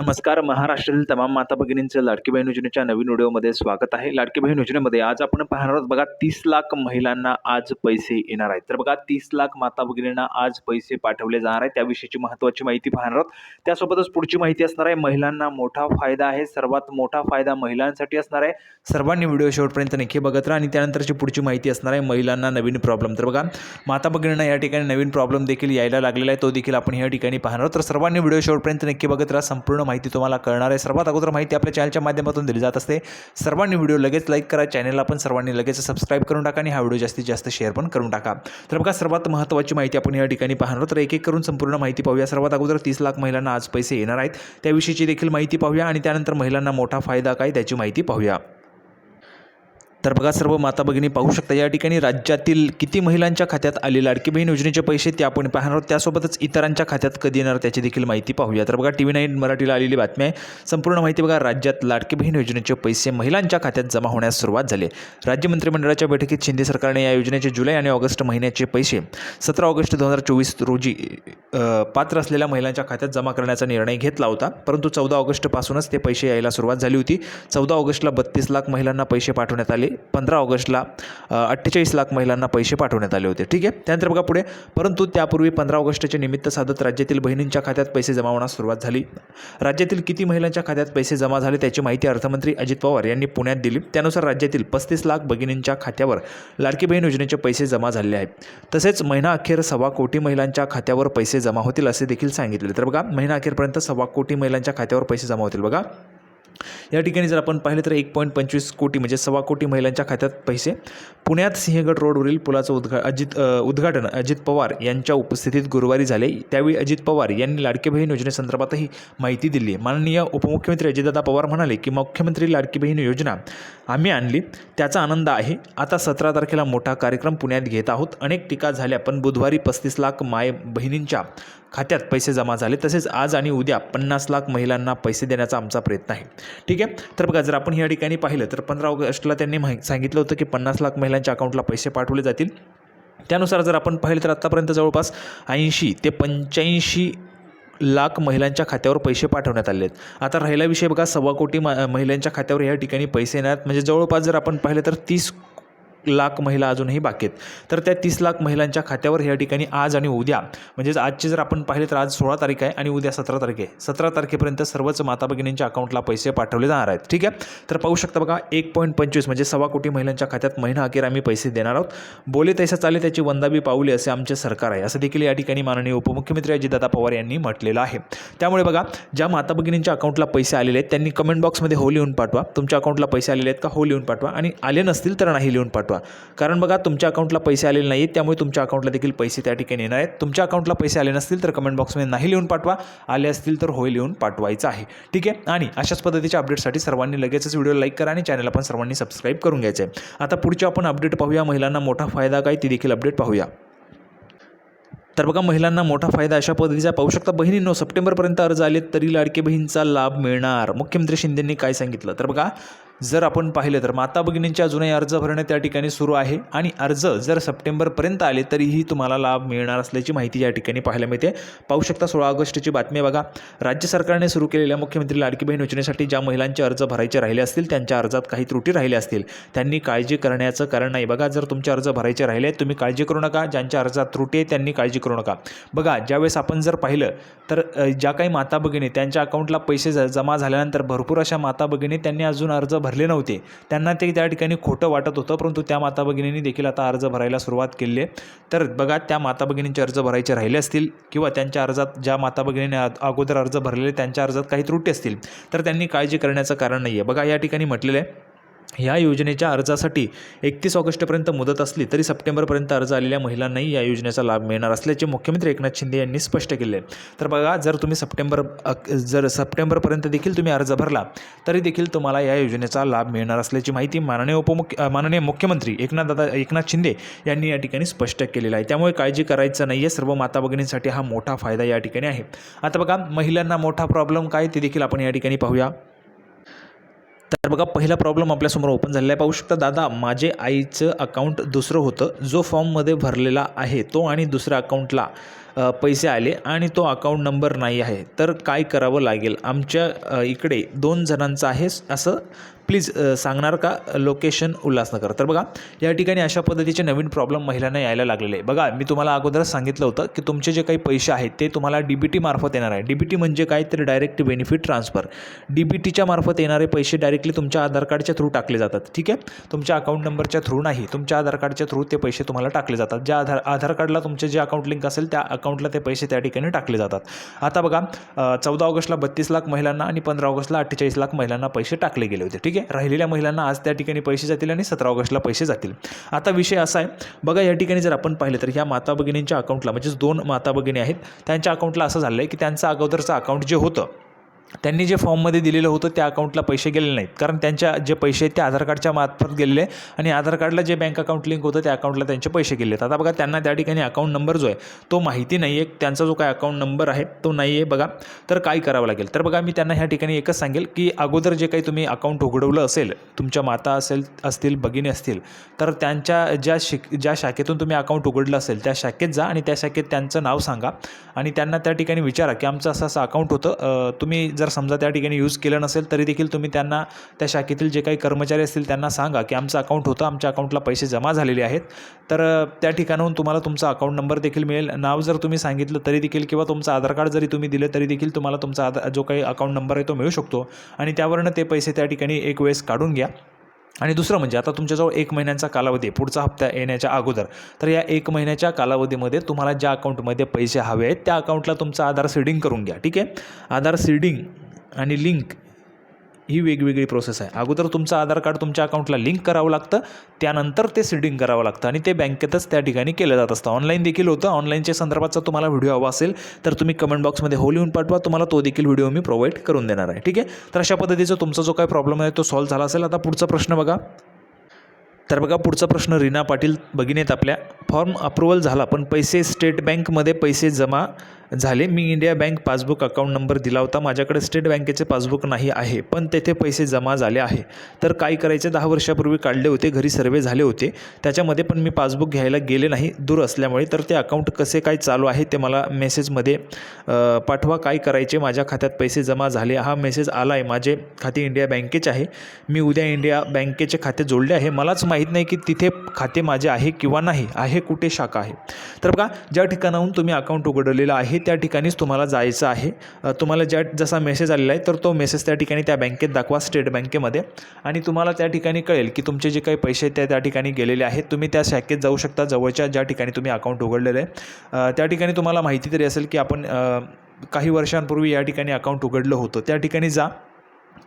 नमस्कार महाराष्ट्रातील तमाम माता भगिनींचं लाडकी बहीण योजनेच्या नवीन व्हिडिओमध्ये स्वागत आहे. लाडकी बहीण योजनेमध्ये आज आपण पाहणार आहोत बघा तीस लाख महिलांना आज पैसे येणार आहेत. तर बघा तीस लाख माता भगिनींना आज पैसे पाठवले जाणार आहेत. त्याविषयीची महत्त्वाची माहिती पाहणार आहोत. त्यासोबतच पुढची माहिती असणार आहे. महिलांना मोठा फायदा आहे. सर्वात मोठा फायदा महिलांसाठी असणार आहे. सर्वांनी व्हिडिओ शेवटपर्यंत नक्की बघत राहा आणि त्यानंतरची पुढची माहिती असणार आहे महिलांना नवीन प्रॉब्लेम तर बघा माता भगिनींना या ठिकाणी नवीन प्रॉब्लेम देखील यायला लागलेला आहे. तो देखील आपण या ठिकाणी पाहणार आहोत. तर सर्वांनी व्हिडिओ शेवटपर्यंत नक्की बघत राहा. संपूर्ण माहिती तुम्हाला कळणार आहे. सर्वात अगोदर माहिती आपल्या चॅनलच्या माध्यमातून दिली जात असते. सर्वांनी व्हिडिओ लगेच लाईक करा. चॅनलला पण सर्वांनी लगेच सबस्क्राईब करून टाका आणि हा व्हिडिओ जास्तीत जास्त शेअर पण करून टाका. तर बघा सर्वात महत्त्वाची माहिती आपण या ठिकाणी पाहणार तर एक एक करून संपूर्ण माहिती पाहूया. सर्वात अगोदर तीस लाख महिलांना आज पैसे येणार आहेत. त्याविषयीची देखील माहिती पाहूया आणि त्यानंतर महिलांना मोठा फायदा काय त्याची माहिती पाहूया. तर बघा सर्व माता भगिनी पाहू शकता या ठिकाणी राज्यातील किती महिलांच्या खात्यात आले लाडकी बहीण योजनेचे पैसे ते आपण पाहणार आहोत. त्यासोबतच इतरांच्या खात्यात कधी येणार त्याची देखील माहिती पाहूया. तर बघा टी व्ही नाईन मराठीला आलेली बातमी आहे. संपूर्ण माहिती बघा राज्यात लाडकी बहीण योजनेचे पैसे महिलांच्या खात्यात जमा होण्यास सुरुवात झाली राज्य मंत्रिमंडळाच्या बैठकीत शिंदे सरकारने या योजनेचे जुलै आणि ऑगस्ट महिन्याचे पैसे सतरा ऑगस्ट दोन हजार चोवीस रोजी पात्र असलेल्या महिलांच्या खात्यात जमा करण्याचा निर्णय घेतला होता. परंतु चौदा ऑगस्टपासूनच ते पैसे यायला सुरुवात झाली होती. चौदा ऑगस्टला बत्तीस लाख महिलांना पैसे पाठवण्यात आले. पंधरा ऑगस्टला अठ्ठेचाळीस लाख महिलांना पैसे पाठवण्यात आले होते. ठीक आहे? त्यानंतर बघा पुढे. परंतु त्यापूर्वी पंधरा ऑगस्टचे निमित्त साधत राज्यातील बहिणींच्या खात्यात पैसे जमा होण्यास सुरुवात झाली. राज्यातील किती महिलांच्या खात्यात पैसे जमा झाले त्याची माहिती अर्थमंत्री अजित पवार यांनी पुण्यात दिली. त्यानुसार राज्यातील पस्तीस लाख भगिनींच्या खात्यावर लाडकी बहीण योजनेचे पैसे जमा झाले आहेत. तसेच महिना अखेर सव्वा कोटी महिलांच्या खात्यावर पैसे जमा होतील असे देखील सांगितले. तर बघा महिना अखेरपर्यंत सव्वा कोटी महिलांच्या खात्यावर पैसे जमा होतील. बघा. या ठिकाणी जर आपण पाहिले तर एक पॉईंट पंचवीस कोटी म्हणजे सव्वा कोटी महिलांच्या खात्यात पैसे. पुण्यात सिंहगड रोडवरील पुलाचं उद्घा अजित उद्घाटन अजित पवार यांच्या उपस्थितीत गुरुवारी झाले. त्यावेळी अजित पवार यांनी लाडकी बहीण योजनेसंदर्भातही माहिती दिली. माननीय उपमुख्यमंत्री अजितदादा पवार म्हणाले की मुख्यमंत्री लाडकी बहीण योजना आम्ही आणली. त्याचा आनंद आहे. आता सतरा तारखेला मोठा कार्यक्रम पुण्यात घेत आहोत. अनेक टीका झाल्या पण बुधवारी पस्तीस लाख माय बहिणींच्या खात्यात पैसे जमा झाले. तसेच आज आणि उद्या पन्नास लाख महिलांना पैसे देण्याचा आमचा प्रयत्न आहे. ठीक आहे? तर बघा जर आपण या ठिकाणी पाहिलं तर पंधरा ऑगस्टला त्यांनी माहिती सांगितलं होतं की पन्नास लाख महिलांच्या अकाउंटला पैसे पाठवले जातील. त्यानुसार जर आपण पाहिलं तर आत्तापर्यंत जवळपास ऐंशी ते पंच्याऐंशी लाख महिलांच्या खात्यावर पैसे पाठवण्यात आले आहेत. आता राहिला विषय बघा सव्वा कोटी महिलांच्या खात्यावर या ठिकाणी पैसे येणार म्हणजे जवळपास जर आपण पाहिलं तर तीस लाख महिला अजूनही बाकी आहेत. तर त्या तीस लाख महिलांच्या खात्यावर या ठिकाणी आज आणि उद्या म्हणजेच आजचे जर आपण पाहिले तर आज सोळा तारीख आहे आणि उद्या सतरा तारीख आहे. सतरा तारखेपर्यंत सर्वच माता भगिनींच्या अकाउंटला पैसे पाठवले जाणार आहेत. ठीक आहे? तर पाहू शकता बघा एक पॉईंट पंचवीस म्हणजे सव्वा कोटी महिलांच्या खात्यात महिना अखेर आम्ही पैसे देणार आहोत. बोले तैसा चाले त्याची वंदाबी पाऊले असे आमचे सरकार आहे. असं देखील या ठिकाणी माननीय उपमुख्यमंत्री अजितदादा पवार यांनी म्हटलेलं आहे. त्यामुळे बघा ज्या माता भगिनींच्या अकाउंटला पैसे आलेले आहेत त्यांनी कमेंट बॉक्समध्ये हो लिहून पाठवा. तुमच्या अकाउंटला पैसे आलेले आहेत का? हो लिहून पाठवा. आणि आले नसतील तर नाही लिहून पाठवा. कारण बघा तुमच्या अकाउंटला पैसे आलेले नाही आहेत त्यामुळे तुमच्या अकाउंटला देखील पैसे त्या ठिकाणी येणार आहेत. तुमच्या अकाउंटला पैसे आले नसतील तर कमेंट बॉक्समध्ये नाही लिहून पाठवा. आले असतील तर होय लिहून पाठवायचं आहे. ठीक आहे? आणि अशाच पद्धतीच्या अपडेटसाठी सर्वांनी लगेचच व्हिडिओ लाईक करा आणि चॅनलला पण सर्वांनी सबस्क्राईब करून घ्यायचं आहे. आता पुढचे आपण अपडेट पाहूया. महिलांना मोठा फायदा काय ती देखील अपडेट पाहूया. तर बघा महिलांना मोठा फायदा अशा पद्धतीचा पाहू शकता. बहिणींनो सप्टेंबरपर्यंत अर्ज आले तरी लाडकी बहिणीचा लाभ मिळणार. मुख्यमंत्री शिंदेंनी काय सांगितलं? तर बघा जर आपण पाहिलं तर माता भगिनींचे अजूनही अर्ज भरणे त्या ठिकाणी सुरू आहे आणि अर्ज जर सप्टेंबरपर्यंत आले तरीही तुम्हाला लाभ मिळणार असल्याची माहिती या ठिकाणी पाहायला मिळते. पाहू शकता सोळा ऑगस्टची बातमी बघा. राज्य सरकारने सुरू केलेल्या मुख्यमंत्री लाडकी बहीण योजनेसाठी ज्या महिलांचे अर्ज भरायचे राहिले असतील त्यांच्या अर्जात काही त्रुटी राहिल्या असतील. त्यांनी काळजी करण्याचं कारण नाही. बघा जर तुमचे अर्ज भरायचे राहिले आहेत, तुम्ही काळजी करू नका. ज्यांच्या अर्जात त्रुटी आहे त्यांनी काळजी करू नका. बघा ज्यावेळेस आपण जर पाहिलं तर ज्या काही माता भगिनी त्यांच्या अकाउंटला पैसे जमा झाल्यानंतर भरपूर अशा माता भगिनी त्यांनी अजून अर्ज भर भरले नव्हते. त्यांना ते त्या ठिकाणी खोटं वाटत होतं परंतु त्या माता भगिनींनी देखील आता अर्ज भरायला सुरुवात केली आहे. तर बघा त्या माता भगिनींचे अर्ज भरायचे राहिले असतील किंवा त्यांच्या अर्जात ज्या माता भगिनीने अगोदर अर्ज भरलेले त्यांच्या अर्जात काही त्रुटी असतील तर त्यांनी काळजी करण्याचं कारण नाही आहे बघा या ठिकाणी म्हटलेलं आहे ह्या योजनेच्या अर्जासाठी एकतीस ऑगस्टपर्यंत मुदत असली तरी सप्टेंबरपर्यंत अर्ज आलेल्या महिलांनाही या योजनेचा लाभ मिळणार असल्याचे मुख्यमंत्री एकनाथ शिंदे यांनी स्पष्ट केले. तर बघा जर तुम्ही सप्टेंबर जर सप्टेंबरपर्यंत देखील तुम्ही अर्ज भरला तरी देखील तुम्हाला या योजनेचा लाभ मिळणार असल्याची माहिती माननीय उपमुख्य माननीय मुख्यमंत्री एकनाथ एकनाथ शिंदे यांनी या ठिकाणी स्पष्ट केलेलं आहे. त्यामुळे काळजी करायचं नाही आहे सर्व माता भगिनींसाठी हा मोठा फायदा या ठिकाणी आहे. आता बघा महिलांना मोठा प्रॉब्लेम काय ते देखील आपण या ठिकाणी पाहूया. तर बघा पहिला प्रॉब्लेम आपल्यासमोर ओपन झालेला आहे. पाहू शकता दादा माझे आईचं अकाउंट दुसरं होतं. जो फॉर्ममध्ये भरलेला आहे तो आणि दुसऱ्या अकाउंटला पैसे आले आणि तो अकाउंट नंबर नाही आहे. तर काय करावं लागेल? आमच्या इकडे दोन जणांचं आहे. असं प्लीज सांगणार का? लोकेशन उल्हासनगर. तर बघा या ठिकाणी अशा पद्धतीचे नवीन प्रॉब्लेम महिलांना यायला लागलेले आहे. बघा मी तुम्हाला अगोदरच सांगितलं होतं की तुमचे जे काही पैसे आहेत ते तुम्हाला डी बी टी मार्फत येणार आहे. डी बी टी म्हणजे काय? तर direct benefit transfer D B टीच्या मार्फत येणारे पैसे डायरेक्टली तुमच्या आधार कार्डच्या थ्रू टाकले जातात. ठीक आहे? तुमच्या अकाउंट नंबरच्या थ्रू नाही. तुमच्या आधार कार्डच्या थ्रू ते पैसे तुम्हाला टाकले जातात. ज्या आधार आधार कार्डला तुमचे जे अकाउंट लिंक असेल त्या अकाउंटला ते पैसे त्या ठिकाणी टाकले जातात. आता बघा चौदा ऑगस्टला बत्तीस लाख महिलांना आणि पंधरा ऑगस्टला अठ्ठेचाळीस लाख महिलांना पैसे टाकले गेले होते. ठीक आहे? राहिलेल्या महिलांना आज त्या ठिकाणी पैसे जातील आणि सतरा ऑगस्टला पैसे जातील. आता विषय असा आहे बघा या ठिकाणी जर आपण पाहिलं तर ह्या माता भगिनींच्या अकाउंटला म्हणजेच दोन माता भगिनी आहेत त्यांच्या अकाउंटला असं झालं आहे की त्यांचं अगोदरचं अकाउंट जे होतं त्यांनी जे फॉर्ममध्ये दिलेलं होतं त्या अकाउंटला पैसे गेलेले नाहीत. कारण त्यांच्या जे पैसे आहेत ते आधार कार्डच्या मार्फत गेलेले आहे आणि आधार कार्डला जे बँक अकाउंट लिंक होतं त्या अकाउंटला त्यांचे पैसे गेले आहेत. आता बघा त्यांना त्या ठिकाणी अकाउंट नंबर जो आहे तो माहिती नाही आहे त्यांचा जो काय अकाउंट नंबर आहे तो नाही आहे बघा. तर काय करावं लागेल? तर बघा मी त्यांना ह्या ठिकाणी एकच सांगेल की अगोदर जे काही तुम्ही अकाउंट उघडवलं असेल तुमच्या माता असेल असतील भगिनी असतील तर त्यांच्या ज्या शिक ज्या शाखेतून तुम्ही अकाउंट उघडलं असेल त्या शाखेत जा आणि त्या शाखेत त्यांचं नाव सांगा. आणि त्यांना त्या ठिकाणी विचारा की आमचं असं असं अकाउंट होतं तुम्ही जर समजा त्या ठिकाणी यूज केलं नसेल तरी देखील तुम्ही त्यांना त्या शाखेतील जे काही कर्मचारी असतील त्यांना सांगा की आमचं अकाउंट होतं आमच्या अकाउंटला पैसे जमा झालेले आहेत. तर त्या ठिकाणाहून तुम्हाला तुमचा अकाउंट नंबर देखील मिळेल. नाव जर तुम्ही सांगितलं तरी देखील किंवा तुमचं आधार कार्ड जरी तुम्ही दिलं तरी देखील तुम्हाला तुमचा आधार जो काही अकाउंट नंबर आहे तो मिळू शकतो. आणि त्यावरनं ते पैसे त्या ठिकाणी एक वेळेस काढून घ्या. आणि दुसरं म्हणजे आता तुमच्याजवळ एक महिन्यांचा कालावधी आहे. पुढचा हप्ता येण्याच्या अगोदर. तर या एक महिन्याच्या कालावधीमध्ये तुम्हाला ज्या अकाउंटमध्ये पैसे हवे आहेत त्या अकाउंटला तुमचा आधार सीडिंग करून घ्या. ठीक आहे? आधार सीडिंग आणि लिंक ही वेगवेगळी प्रोसेस आहे. अगोदर तुमचं आधार कार्ड तुमच्या अकाउंटला लिंक करावं लागतं त्यानंतर ते सीडिंग करावं लागतं आणि ते बँकेतच त्या ठिकाणी केलं जात असतं. ऑनलाईन देखील होतं. ऑनलाईनच्या संदर्भाचा तुम्हाला व्हिडिओ हवा असेल तर तुम्ही कमेंट बॉक्समध्ये हो लिहून पाठवा. तुम्हाला तो देखील व्हिडिओ मी प्रोव्हाइड करून देणार आहे. ठीक आहे? तर अशा पद्धतीचा तुमचा जो काही प्रॉब्लेम आहे तो सॉल्व्ह झाला असेल. आता पुढचा प्रश्न बघा. तर बघा पुढचा प्रश्न रीना पाटील भगिनीत आपल्या. फॉर्म अप्रुव्हल झाला पण पैसे स्टेट बँकमध्ये पैसे जमा झाले. मी India bank passbook account number दिला होता. माझ्याकडे स्टेट बँकेचे पासबुक नाही आहे पण तेथे पैसे जमा झाले आहे. तर काय करायचे? दहा वर्षापूर्वी काढले होते. घरी सर्वे झाले होते. त्याच्यामध्ये पण मी पासबुक घ्यायला गेले नाही. दूर असल्यामुळे. तर ते अकाउंट कसे काय चालू आहे ते मला मेसेजमध्ये पाठवा. काय करायचे? माझ्या खात्यात पैसे जमा झाले. हा मेसेज आला आहे माझे खाते इंडिया बँकेचे आहे. मी उद्या इंडिया बँकेचे खाते जोडले आहे. मलाच माहीत नाही की तिथे खाते माझे आहे किंवा नाही. आहे कुठे शाखा आहे? तर बघा ज्या ठिकाणाहून तुम्ही अकाउंट उघडलेलं आहे त्या ठिकाणीच तुम्हाला जायचं आहे. तुम्हाला ज्या जसा मेसेज आलेला आहे तर तो मेसेज त्या ठिकाणी त्या बँकेत दाखवा स्टेट बँकेमध्ये. आणि तुम्हाला त्या ठिकाणी कळेल की तुमचे जे काही पैसे त्या त्या ठिकाणी गेलेले आहेत. तुम्ही त्या शाखेत जाऊ शकता जवळच्या ज्या ठिकाणी तुम्ही अकाउंट उघडलेलं आहे. त्या ठिकाणी तुम्हाला माहिती तरी असेल की आपण काही वर्षांपूर्वी या ठिकाणी अकाउंट उघडलं होतं. त्या ठिकाणी जा.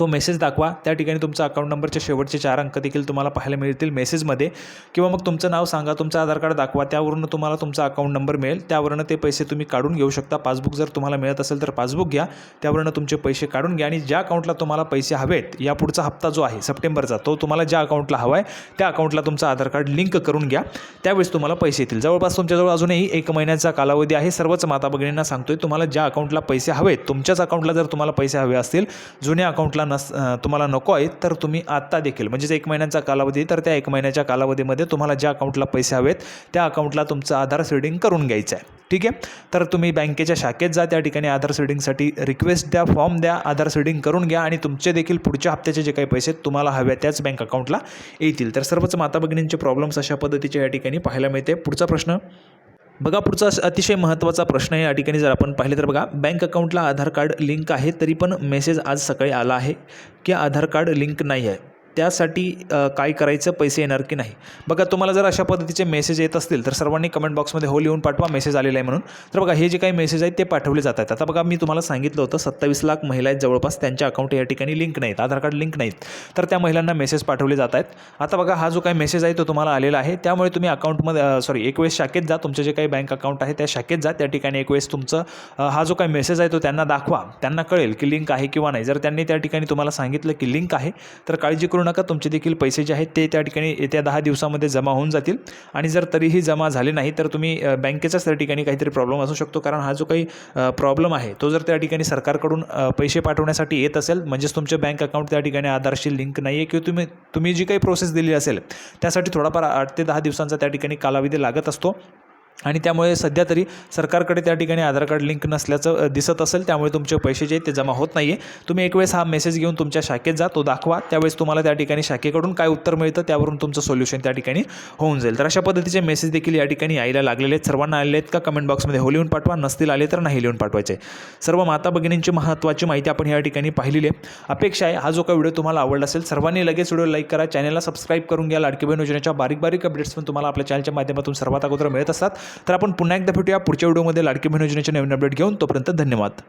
तो मेसेज दाखवा. त्या ठिकाणी तुमचा अकाउंट नंबरचे शेवटचे चार अंक देखील तुम्हाला पाहायला मिळतील मेसेजमध्ये किंवा मग तुमचं नाव सांगा तुमचं आधार कार्ड दाखवा. त्यावरून तुम्हाला तुमचा अकाउंट नंबर मिळेल. त्यावरून ते पैसे तुम्ही काढून घेऊ शकता. पासबुक जर तुम्हाला मिळत असेल तर पासबुक घ्या. त्यावरून तुमचे पैसे काढून घ्या आणि ज्या अकाउंटला तुम्हाला पैसे हवेत या पुढचा हप्ता जो आहे सप्टेंबरचा तो तुम्हाला ज्या अकाउंटला हवा आहे त्या अकाउंटला तुमचं आधार कार्ड लिंक करून घ्या. त्यावेळेस तुम्हाला पैसे येतील. जवळपास तुमच्याजवळ अजूनही एक महिन्याचा कालावधी आहे. सर्वच माता भगिनींना सांगतोय तुम्हाला ज्या अकाउंटला पैसे हवेत तुमच्याच अकाउंटला जर तुम्हाला पैसे हवे असतील जुन्या अकाउंटला नस तुम्हाला नको आहेत तर तुम्ही आत्ता देखील म्हणजेच एक महिन्याचा कालावधी तर त्या एक महिन्याच्या कालावधीमध्ये तुम्हाला ज्या अकाउंटला पैसे हवेत त्या अकाउंटला तुमचं आधार सीडिंग करून घ्यायचं आहे. ठीक आहे? तर तुम्ही बँकेच्या शाखेत जा त्या ठिकाणी आधार सीडिंगसाठी रिक्वेस्ट द्या फॉर्म द्या आधार सीडिंग करून घ्या आणि तुमचे देखील पुढच्या हप्त्याचे जे काही पैसे तुम्हाला हव्या त्याच बँक अकाउंटला येतील. तर सर्वच माता भगिनींचे प्रॉब्लेम्स अशा पद्धतीचे या ठिकाणी पाहायला मिळते. पुढचा प्रश्न बघा पुढचा अतिशय महत्त्वाचा प्रश्न आहे. या ठिकाणी जर आपण पाहिले तर बघा बँक अकाउंटला आधार कार्ड लिंक आहे तरी पण मेसेज आज सकाळी आला आहे की आधार कार्ड लिंक नाही आहे. त्यासाठी काय करायचं पैसे येणार की नाही? बघा तुम्हाला जर अशा पद्धतीचे मेसेज येत असतील तर सर्वांनी कमेंट बॉक्समध्ये हो लिहून पाठवा मेसेज आलेला आहे म्हणून. तर बघा हे जे काही मेसेज आहेत ते पाठवले जात आहेत. आता बघा मी तुम्हाला सांगितलं होतं सत्तावीस लाख महिला आहेत जवळपास त्यांच्या अकाउंट या ठिकाणी लिंक नाहीत आधार कार्ड लिंक नाहीत. तर त्या महिलांना मेसेज पाठवले जात आहेत. आता बघा हा जो काही मेसेज आहे तो तुम्हाला आलेला आहे. त्यामुळे तुम्ही अकाउंटमध्ये सॉरी एक वेळेस शाखेत जा तुमचे जे काही बँक अकाउंट आहे त्या शाखेत जा. त्या ठिकाणी एक वेळेस तुमचं हा जो काही मेसेज आहे तो त्यांना दाखवा. त्यांना कळेल की लिंक आहे किंवा नाही. जर त्यांनी त्या ठिकाणी तुम्हाला सांगितलं की लिंक आहे तर काळजी करून नका तुमचे देखील पैसे जे आहेत ते त्या ठिकाणी येत्या दहा दिवसामध्ये जमा होऊन जातील. आणि जर तरीही जमा झाले नाही तर तुम्ही बँकेचाच त्या ठिकाणी काहीतरी प्रॉब्लेम असू शकतो. कारण हा जो काही प्रॉब्लेम आहे तो जर त्या ठिकाणी सरकारकडून पैसे पाठवण्यासाठी येत असेल म्हणजेच तुमचे बँक अकाउंट त्या ठिकाणी आधारशी लिंक नाही आहे किंवा तुम्ही तुम्ही जी काही प्रोसेस दिली असेल त्यासाठी थोडाफार आठ ते दहा दिवसांचा त्या ठिकाणी कालावधी लागत असतो. आणि त्यामुळे सध्या तरी सरकारकडे त्या ठिकाणी आधार कार्ड लिंक नसल्याचं दिसत असेल. त्यामुळे तुमचे पैसे जे आहेत ते जमा होत नाही आहे तुम्ही एक वेळेस हा मेसेज घेऊन तुमच्या शाखेत जा तो दाखवा. त्यावेळेस तुम्हाला त्या ठिकाणी शाखेकडून काय उत्तर मिळतं त्यावरून तुमचं सोल्युशन त्या ठिकाणी होऊन जाईल. तर अशा पद्धतीचे मेसेज देखील या ठिकाणी यायला लागलेले आहेत. सर्वांना आलेले आहेत का? कमेंट बॉक्समध्ये हो लिहून पाठवा. नसतील आले तर नाही लिहून पाठवायचे. सर्व माता भगिनींची महत्त्वाची माहिती आपण या ठिकाणी पाहिलेली आहे. अपेक्षा आहे हा जो काही व्हिडिओ तुम्हाला आवडला असेल सर्वांनी लगेच व्हिडिओ लाईक करा. चॅनलला सबस्क्राईब करून घ्या. लाडकी बहीण योजनेच्या बारीक बारीक अपडेट्स पण तुम्हाला आपल्या चॅनलच्या माध्यमातून सर्वात अगोदर मिळत असतात. तर आपण पुन्हा एकदा भेटूया पुढच्या व्हिडिओमध्ये. लाडकी बहीण योजनेचे नवीन अपडेट घेऊन. तोपर्यंत धन्यवाद.